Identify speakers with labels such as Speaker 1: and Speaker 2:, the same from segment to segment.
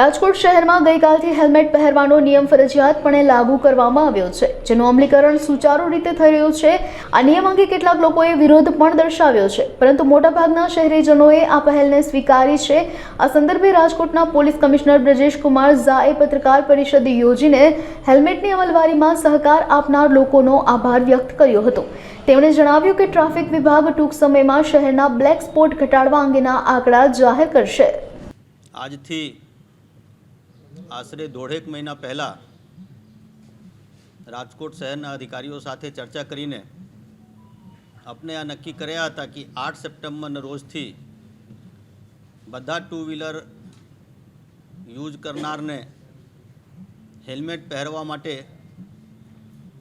Speaker 1: રાજકોટ શહેરમાં ગઈકાલથી હેલ્મેટ પહેરવાનો નિયમ ફરજિયાતપણે લાગુ કરવામાં આવ્યો છે, જેનું અમલીકરણ સુચારુ રીતે થઈ રહ્યું છે. આ નિયમ અંગે કેટલાક લોકોએ વિરોધ પણ દર્શાવ્યો છે, પરંતુ મોટાભાગના શહેરીજનોએ આ પહેલને સ્વીકારી છે. આ સંદર્ભે રાજકોટના પોલીસ કમિશનર બ્રજેશ કુમાર ઝાએ પત્રકાર પરિષદ યોજીને હેલ્મેટની અમલવારીમાં સહકાર આપનાર લોકોનો આભાર વ્યક્ત કર્યો હતો. તેમણે જણાવ્યું કે ટ્રાફિક વિભાગ ટૂંક સમયમાં શહેરના બ્લેક સ્પોટ ઘટાડવા અંગેના આંકડા જાહેર કરશે.
Speaker 2: આજથી આશરે દોઢેક મહિના પહેલાં રાજકોટ શહેરના અધિકારીઓ સાથે ચર્ચા કરીને આપણે આ નક્કી કર્યા હતા કે આઠ સપ્ટેમ્બરના રોજથી બધા ટુ વ્હીલર યુઝ કરનારને હેલ્મેટ પહેરવા માટે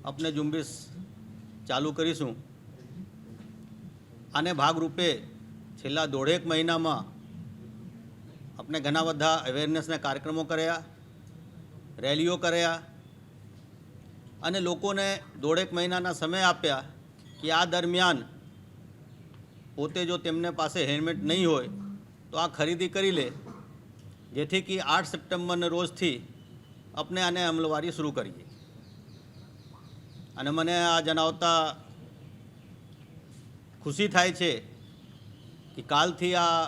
Speaker 2: આપણે ઝુંબેશ ચાલુ કરીશું. આને ભાગરૂપે છેલ્લા દોઢેક મહિનામાં આપણે ઘણા બધા અવેરનેસના કાર્યક્રમો કર્યા. રેલીઓ કર્યા અને લોકોને દોઢેક મહિનાના સમય આપ્યા કે આ દરમિયાન પોતે જો તેમને પાસે હેલ્મેટ નહીં હોય તો આ ખરીદી કરી લે, જેથી કે આઠ સપ્ટેમ્બરના રોજથી આપણે આને અમલવારી શરૂ કરીએ. અને મને આ જણાવતા ખુશી થાય છે કે કાલથી આ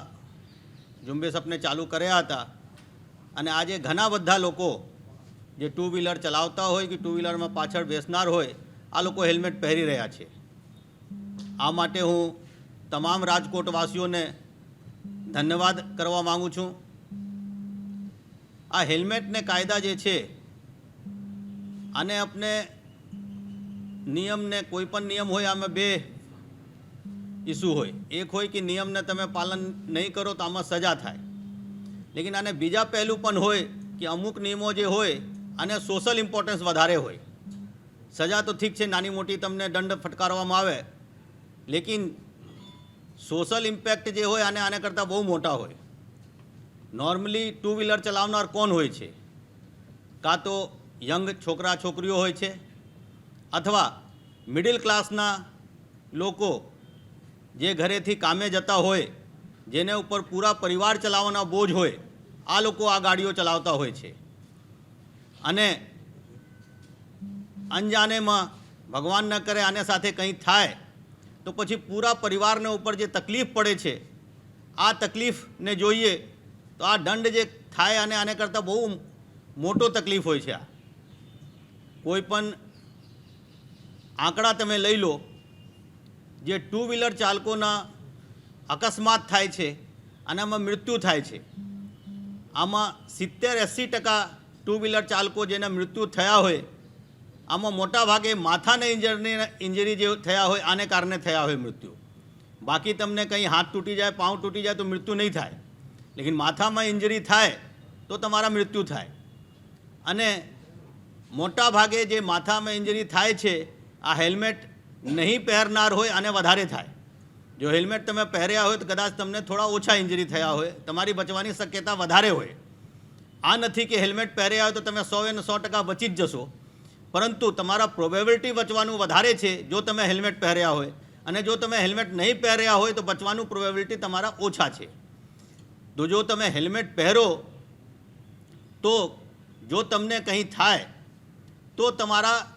Speaker 2: ઝુંબેશ આપણે ચાલુ કર્યા હતા. અને આજે ઘણા બધા લોકો જે ટુ વ્હીલર ચલાવતા હોય કે ટુ વ્હીલરમાં પાછળ બેસનાર હોય, આ લોકો હેલ્મેટ પહેરી રહ્યા છે. આ માટે હું તમામ રાજકોટવાસીઓને ધન્યવાદ કરવા માગું છું. આ હેલ્મેટને કાયદા જે છે, આને આપણે નિયમને કોઈ પણ નિયમ હોય, આમાં બે ઇસ્યુ હોય. એક હોય કે નિયમને તમે પાલન નહીં કરો તો આમાં સજા થાય. લેકિન આને બીજા પહેલું પણ હોય કે અમુક નિયમો જે હોય આને સોશિયલ ઇમ્પોર્ટન્સ વધારે હોય. સજા તો ઠીક છે, નાની મોટી તમને દંડ ફટકારવામાં આવે, લેકિન સોશિયલ ઇમ્પેક્ટ જે હોય આને આને કરતાં બહુ મોટા હોય. નોર્મલી ટુ વ્હીલર ચલાવનાર કોણ હોય છે? કાં તો યંગ છોકરા છોકરીઓ હોય છે, અથવા મિડિલ ક્લાસના લોકો જે ઘરેથી કામે જતા હોય, જેને ઉપર પૂરા પરિવાર ચલાવવાના બોજ હોય, આ લોકો આ ગાડીઓ ચલાવતા હોય છે. અને અંજાનેમાં ભગવાન ન કરે, આને સાથે કંઈ થાય, તો પછી પૂરા પરિવારને ઉપર જે તકલીફ પડે છે, આ તકલીફને જોઈએ, તો આ દંડ જે થાય અને આને કરતાં બહુ મોટો તકલીફ હોય છે આ. કોઈ પણ આંકડા તમે લઈ લો, જે ટુ વ્હીલર ચાલકોના અકસ્માત થાય છે, અને આમાં મૃત્યુ થાય છે, આમાં સિત્તેર એંસી ટકા ટુ વ્હીલર ચાલકો જેના મૃત્યુ થયા હોય, આમાં મોટા ભાગે માથાને ઇન્જરની ઇન્જરી જે થયા હોય, આને કારણે થયા હોય મૃત્યુ. બાકી તમને કંઈ હાથ તૂટી જાય, પાઉં તૂટી જાય તો મૃત્યુ નહીં થાય. લેકિન માથામાં ઇન્જરી થાય તો તમારા મૃત્યુ થાય. અને મોટા ભાગે જે માથામાં ઇન્જરી થાય છે, આ હેલ્મેટ નહીં પહેરનાર હોય અને વધારે થાય. જો હેલ્મેટ તમે પહેર્યા હોય તો કદાચ તમને થોડા ઓછા ઇન્જરી થયા હોય, તમારી બચવાની શક્યતા વધારે હોય. આ નથી કે હેલ્મેટ પહેર્યા હોય તો તમે સો એને સો ટકા બચી જ જશો. પરંતુ તમારા પ્રોબેબિલિટી બચવાનું વધારે છે જો તમે હેલ્મેટ પહેર્યા હોય. અને જો તમે હેલ્મેટ નહીં પહેર્યા હોય તો બચવાનું પ્રોબેબિલિટી તમારા ઓછા છે. તો જો તમે હેલ્મેટ પહેરો, તો જો તમને કંઈ થાય, તો તમારા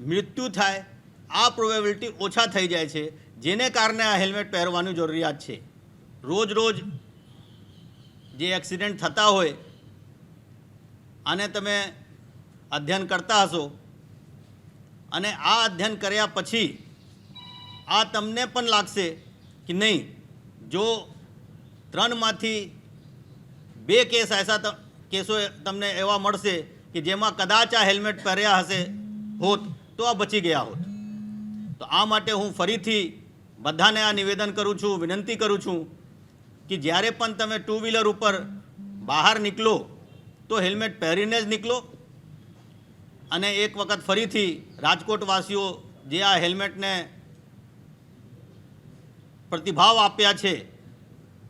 Speaker 2: મૃત્યુ થાય, આ પ્રોબેબિલિટી ઓછા થઈ જાય છે. જેને કારણે આ હેલ્મેટ પહેરવાની જરૂરિયાત છે. રોજ રોજ જે એક્સિડન્ટ થતા હોય આને તમે અધ્યયન કરતા હશો. અને આ અધ્યયન કર્યા પછી આ તમને પણ લાગશે કે નહીં, જો ત્રણમાંથી બે કેસ એસા કેસો તમને એવા મળશે કે જેમાં કદાચ આ હેલ્મેટ પહેર્યા હશે હોત, તો આ બચી ગયા હોત. તો આ માટે હું ફરીથી બધાને આ નિવેદન કરું છું, વિનંતી કરું છું કે જ્યારે પણ તમે ટુ વ્હીલર ઉપર બહાર નીકળો તો હેલ્મેટ પહેરીને જ નીકળો. અને એક વખત ફરીથી રાજકોટવાસીઓ જે આ હેલ્મેટને પ્રતિભાવ આપ્યા છે,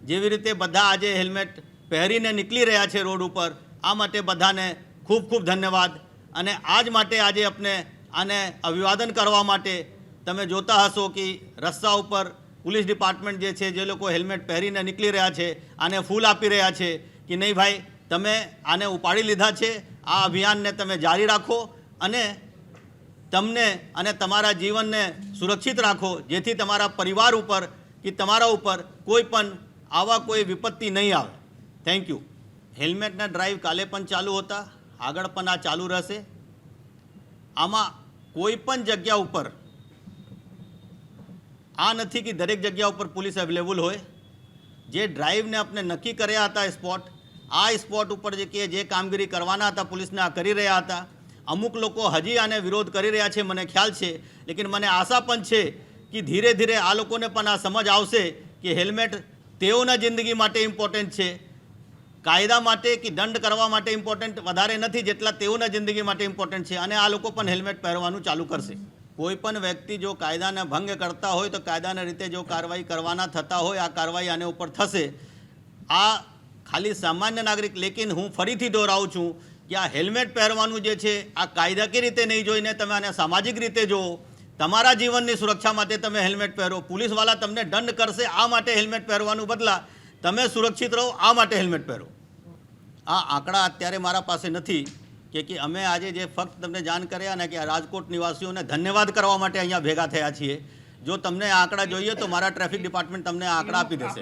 Speaker 2: જેવી રીતે બધા આજે હેલ્મેટ પહેરીને નીકળી રહ્યા છે રોડ ઉપર, આ માટે બધાને ખૂબ ખૂબ ધન્યવાદ. અને આજ માટે આજે આપણે આને અભિવાદન કરવા માટે તમે જોતા હશો કે રસ્તા ઉપર પોલીસ ડિપાર્ટમેન્ટ જે છે, જે લોકો હેલ્મેટ પહેરીને નીકળી રહ્યા છે, આને ફૂલ આપી રહ્યા છે કે નહીં ભાઈ તમે આને ઉપાડી લીધા છે, આ અભિયાનને તમે જારી રાખો અને તમને અને તમારા જીવનને સુરક્ષિત રાખો, જેથી તમારા પરિવાર ઉપર કે તમારા ઉપર કોઈ પણ આવા કોઈ વિપત્તિ નહીં આવે. થેન્ક યુ હેલ્મેટના ડ્રાઈવ કાલે પણ ચાલુ હતા, આગળ પણ આ ચાલુ રહેશે. આમાં કોઈ પણ જગ્યા ઉપર, આ નથી કે દરેક જગ્યા ઉપર પોલીસ અવેલેબલ હોય. જે ડ્રાઈવને આપણે નક્કી કર્યા હતા સ્પોટ આ સ્પોટ ઉપર જે કે જે કામગીરી કરવાના હતા, પોલીસને આ કરી રહ્યા હતા. અમુક લોકો હજી આને વિરોધ કરી રહ્યા છે, મને ખ્યાલ છે. લેકિન મને આશા પણ છે કે ધીરે ધીરે આ લોકોને પણ આ સમજ આવશે કે હેલ્મેટ તેઓના જિંદગી માટે ઇમ્પોર્ટન્ટ છે. કાયદા માટે કે દંડ કરવા માટે ઇમ્પોર્ટન્ટ વધારે નથી, જેટલા તેઓના જિંદગી માટે ઇમ્પોર્ટન્ટ છે. અને આ લોકો પણ હેલ્મેટ પહેરવાનું ચાલુ કરશે. કોઈ પણ વ્યક્તિ જો કાયદાને ભંગ કરતા હોય, તો કાયદાના રીતે જો કાર્યવાહી કરવાના થતા હોય, આ કાર્યવાહી આને ઉપર થશે. આ ખાલી સામાન્ય નાગરિક લેકિન હું ફરીથી દોહરાવું છું કે આ હેલ્મેટ પહેરવાનું જે છે, આ કાયદાકીય રીતે નહીં જોઈને તમે આને સામાજિક રીતે જુઓ, તમારા જીવનની સુરક્ષા માટે તમે હેલ્મેટ પહેરો પોલીસવાળા તમને દંડ કરશે આ માટે હેલ્મેટ પહેરવાનું બદલા તમે સુરક્ષિત રહો, આ માટે હેલ્મેટ પહેરો. આ આંકડા અત્યારે મારા પાસે નથી કે કે અમે આજે જે ફક્ત તમને જાણ કર્યા ને કે રાજકોટ નિવાસીઓને ધન્યવાદ કરવા માટે અહીંયા ભેગા થયા છીએ. જો તમને આંકડા જોઈએ તો મારા ટ્રાફિક ડિપાર્ટમેન્ટ તમને આંકડા આપી દેશે.